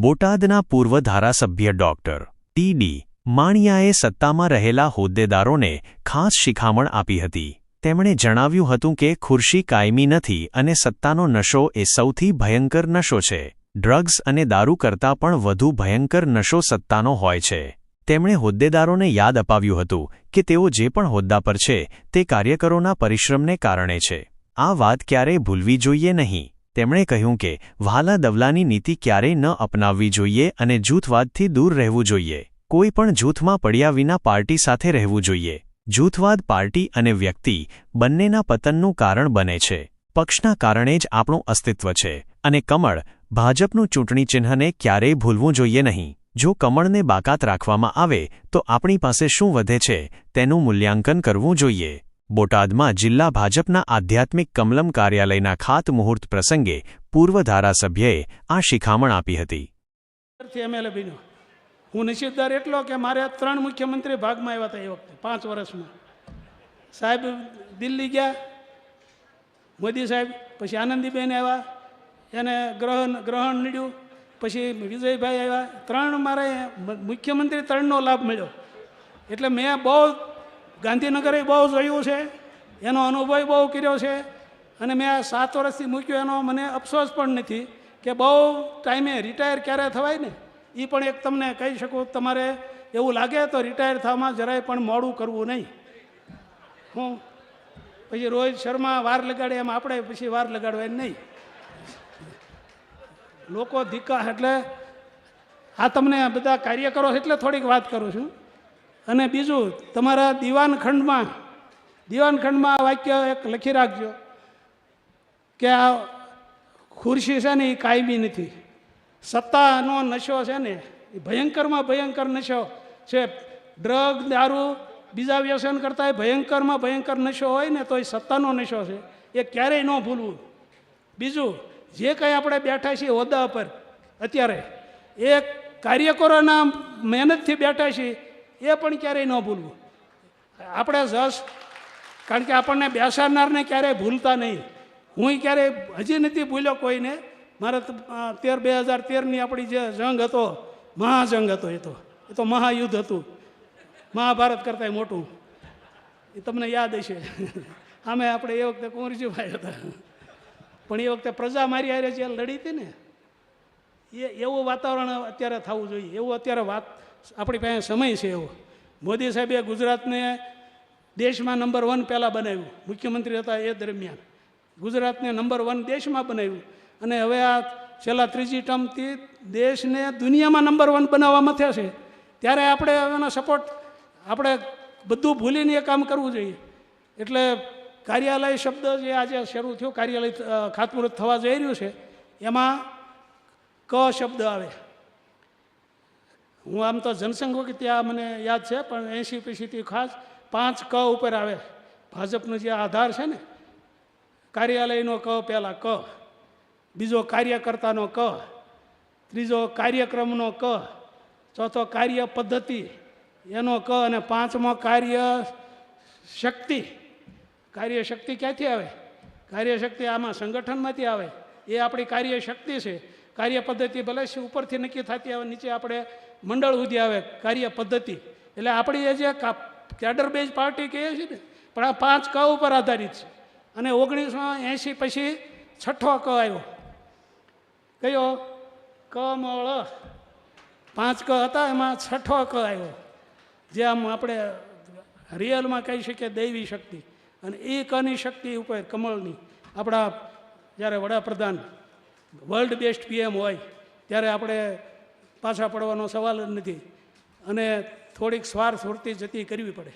બોટાદના પૂર્વ ધારાસભ્ય ડોક્ટર ટીડી માણિયાએ સત્તામાં રહેલા હોદ્દેદારોને ખાસ શિખામણ આપી હતી. તેમણે જણાવ્યું હતું કે ખુરશી કાયમી નથી અને સત્તાનો નશો એ સૌથી ભયંકર નશો છે. ડ્રગ્સ અને દારૂ કરતાં પણ વધુ ભયંકર નશો સત્તાનો હોય છે. તેમણે હોદ્દેદારોને યાદ અપાવ્યું હતું કે તેઓ જે પણ હોદ્દા પર છે તે કાર્યકરોના પરિશ્રમને કારણે છે. આ વાત ક્યારેય ભૂલવી જોઈએ નહીં. તેમણે કહ્યું કે વ્હાલા દવલાની નીતિ ક્યારેય ન અપનાવવી જોઈએ અને જૂથવાદથી દૂર રહેવું જોઈએ. કોઈ પણ જૂથમાં પડ્યા વિના પાર્ટી સાથે રહેવું જોઈએ. જૂથવાદ પાર્ટી અને વ્યક્તિ બંનેના પતનનું કારણ બને છે. પક્ષના કારણે જ આપણું અસ્તિત્વ છે. અને કમળ, ભાજપનું ચૂંટણી ચિહ્નને ક્યારેય ભૂલવું જોઈએ નહીં. જો કમળને બાકાત રાખવામાં આવે, તો આપણી પાસે શું વધે છે તેનું મૂલ્યાંકન કરવું જોઈએ. બોટાદમાં જિલ્લા ભાજપના આધ્યાત્મિક કમલમ કાર્યાલયના ખાતમુહૂર્ત પ્રસંગે પૂર્વ ધારાસભ્યએ આ શિખામણ આપી હતી. હું નસીબદાર એટલો કે મારે ત્રણ મુખ્યમંત્રી ભાગમાં આવ્યા હતા એ વખતે, પાંચ વર્ષમાં. સાહેબ દિલ્હી ગયા, મોદી સાહેબ, પછી આનંદીબેન આવ્યા, એને ગ્રહણ ગ્રહણ નીડ્યું, પછી વિજયભાઈ આવ્યા. ત્રણ મારે મુખ્યમંત્રી ત્રણનો લાભ મળ્યો. એટલે મેં બહુ ગાંધીનગરે બહુ જોયું છે. એનો અનુભવ બહુ કર્યો છે. અને મેં આ સાત વર્ષથી મૂક્યો એનો મને અફસોસ પણ નથી કે બહુ ટાઈમે રિટાયર ક્યારે થવાય ને? એ પણ એક તમને કહી શકું, તમારે એવું લાગે તો રિટાયર થવામાં જરાય પણ મોડું કરવું નહીં. હું પછી રોહિત શર્મા વાર લગાડે એમ આપણે પછી વાર લગાડવાય નહીં. લોકો ધીકા એટલે આ તમને બધા કાર્યકરો કરો એટલે થોડીક વાત કરું છું. અને બીજું, તમારા દીવાનખંડમાં દીવાનખંડમાં આ વાક્ય એક લખી રાખજો કે આ ખુરશી છે ને એ કાયમી નથી. સત્તાનો નશો છે ને, એ ભયંકરમાં ભયંકર નશો છે. ડ્રગ, દારૂ, બીજા વ્યસન કરતાં ભયંકરમાં ભયંકર નશો હોય ને તો એ સત્તાનો નશો છે. એ ક્યારેય ન ભૂલવું. બીજું, જે કંઈ આપણે બેઠા છીએ હોદ્દા પર, અત્યારે, એ કાર્યકરોના મહેનતથી બેઠા છીએ એ પણ ક્યારેય ન ભૂલવું. આપણે જશ કારણ કે આપણને બેસાડનારને ક્યારેય ભૂલતા નહીં. હું ક્યારેય હજી નથી ભૂલ્યો કોઈને. મારે તેર, બે હજાર તેરની આપણી જે જંગ હતો, મહાજંગ હતો એ તો. એ તો મહાયુદ્ધ હતું. મહાભારત કરતાંય મોટું. એ તમને યાદ હશે. આમે આપણે એ વખતે કુંવરજીભાઈ હતા. પણ એ વખતે પ્રજા મારી હારે જે લડી હતી ને, એ, એવું વાતાવરણ અત્યારે થવું જોઈએ. એવું અત્યારે વાત આપણી પાસે સમય છે એવો. મોદી સાહેબે ગુજરાતને દેશમાં નંબર વન પહેલાં બનાવ્યું. મુખ્યમંત્રી હતા એ દરમિયાન. ગુજરાતને નંબર વન દેશમાં બનાવ્યું. અને હવે આ છેલ્લા ત્રીજી ટર્મથી દેશને દુનિયામાં નંબર વન બનાવવામાં થયા છે. ત્યારે આપણે એનો સપોર્ટ આપણે બધું ભૂલીને એ કામ કરવું જોઈએ. એટલે કાર્યાલય શબ્દ જે આજે શરૂ થયો, કાર્યાલય ખાતમુહૂર્ત થવા જઈ રહ્યું છે, એમાં ક શબ્દ આવે. હું આમ તો જનસંઘ વખતે ત્યાં મને યાદ છે, પણ એંશી પછીથી ખાસ પાંચ ક ઉપર આવે. ભાજપનો જે આધાર છે ને, કાર્યાલયનો ક, પહેલાં ક, બીજો કાર્યકર્તાનો ક, ત્રીજો કાર્યક્રમનો ક, ચોથો કાર્ય પદ્ધતિ, એનો ક અને પાંચમો કાર્ય શક્તિ. કાર્ય શક્તિ ક્યાંથી આવે? કાર્ય શક્તિ આમાં સંગઠનમાંથી આવે. એ આપણી કાર્ય શક્તિ છે. કાર્ય પદ્ધતિ ભલે ઉપરથી નક્કી થતી આવે, નીચે આપણે મંડળ સુધી આવે કાર્ય પદ્ધતિ એટલે આપણી એ જે કેડર બેઝ પાર્ટી કહીએ છીએ ને, પણ આ પાંચ ક ઉપર આધારિત છે. અને ઓગણીસો એંશી પછી છઠ્ઠો ક આવ્યો. કયો? કમળ. પાંચ ક હતા, એમાં છઠ્ઠો ક આવ્યો. જે આમ આપણે રિયલમાં કહી શકીએ દૈવી શક્તિ. અને એ કની શક્તિ ઉપર કમળની. આપણા જ્યારે વડાપ્રધાન વર્લ્ડ બેસ્ટ પીએમ હોય, ત્યારે આપણે પાછા પડવાનો સવાલ જ નથી. અને થોડીક સ્વાર વૃત્તિ જતી કરવી પડે.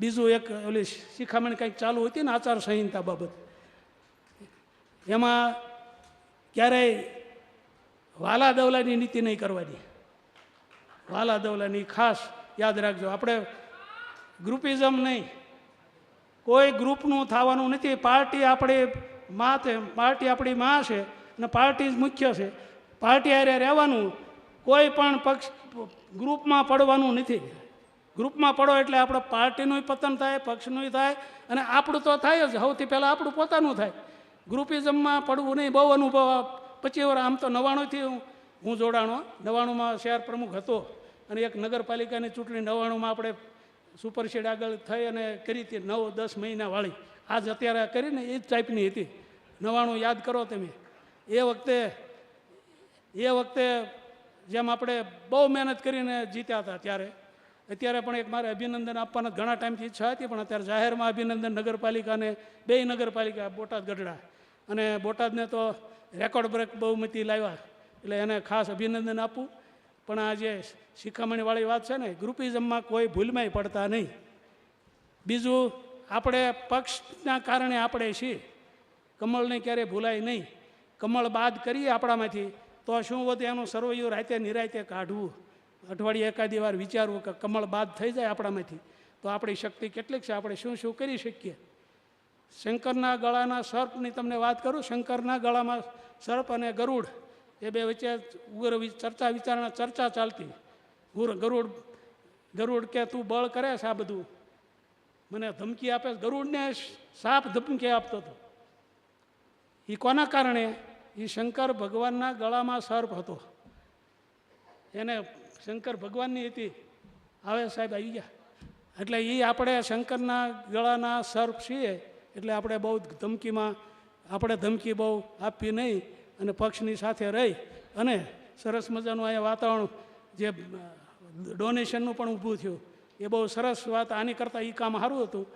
બીજું એક ઓલી શિખામણ કંઈક ચાલુ હતી ને આચાર સંહિતા બાબત. એમાં ક્યારેય વાલા દવલાની નીતિ નહીં કરવાની. વાલા દવલાની ખાસ યાદ રાખજો. આપણે ગ્રુપિઝમ નહીં. કોઈ ગ્રુપનું થવાનું નથી. પાર્ટી આપણી માં છે પાર્ટી આપણી માં છે અને પાર્ટી જ મુખ્ય છે. પાર્ટી હારે રહેવાનું કોઈ પણ પક્ષ ગ્રુપમાં પડવાનું નથી. ગ્રુપમાં પડો એટલે આપણે પાર્ટીનું પતન થાય, પક્ષનું થાય અને આપણું તો થાય જ. સૌથી પહેલાં આપણું પોતાનું થાય. ગ્રુપિઝમમાં પડવું નહીં, બહુ અનુભવ પછી વર્ષ આમ તો નવ્વાણુંથી હું હું જોડાણો. નવાણુંમાં શહેર પ્રમુખ હતો અને એક નગરપાલિકાની ચૂંટણી નવાણુંમાં આપણે સુપરસીડ આગળ થઈ અને કરી હતી નવ દસ મહિના વાળી. આજ અત્યારે કરીને એ જ ટાઈપની હતી. નવાણું યાદ કરો તમે. એ વખતે એ વખતે જેમ આપણે બહુ મહેનત કરીને જીત્યા હતા ત્યારે, અત્યારે પણ એક મારે અભિનંદન આપવાના ઘણા ટાઈમથી ઈચ્છા હતી, પણ અત્યારે જાહેરમાં અભિનંદન નગરપાલિકાને બે નગરપાલિકા, બોટાદ, ગઢડા. અને બોટાદને તો રેકોર્ડ બ્રેક બહુમતી લાવ્યા, એટલે એને ખાસ અભિનંદન આપું. પણ આ જે શિખામણીવાળી વાત છે ને ગ્રુપિઝમમાં કોઈ ભૂલમાંય પડતા નહીં. બીજું આપણે પક્ષના કારણે આપણે છીએ. કમળને ક્યારેય ભૂલાય નહીં. કમળ બાદ કરીએ આપણામાંથી, તો શું વધે? એનું સર્વૈયું રાતે નિરાતે કાઢવું. અઠવાડિયે એકાદી વાર વિચારવું કે કમળ બાદ થઈ જાય આપણામાંથી. તો આપણી શક્તિ કેટલીક છે? આપણે શું શું કરી શકીએ? શંકરના ગળાના સર્પની તમને વાત કરું? શંકરના ગળામાં સર્પ અને ગરુડ, એ બે વચ્ચે ઉગ્ર ચર્ચા વિચારણા, ચર્ચા ચાલતી. ગુર- ગરુડ ગરુડ કે તું બળ કરે છે આ બધું? મને ધમકી આપે ગરુડને સાપ ધમકી આપતો હતો. એ કોના કારણે? એ શંકર ભગવાનના ગળામાં સર્પ હતો. એને શંકર ભગવાનની હતી. આવે સાહેબ, આવી ગયા. એટલે એ આપણે શંકરના ગળાના સર્પ છીએ, એટલે આપણે બહુ ધમકીમાં, આપણે ધમકી બહુ આપવી નહીં અને પક્ષની સાથે રહી અને સરસ મજાનું અહીંયા વાતાવરણ જે ડોનેશનનું પણ ઊભું થયું. એ બહુ સરસ વાત આની કરતાં એ કામ સારું હતું.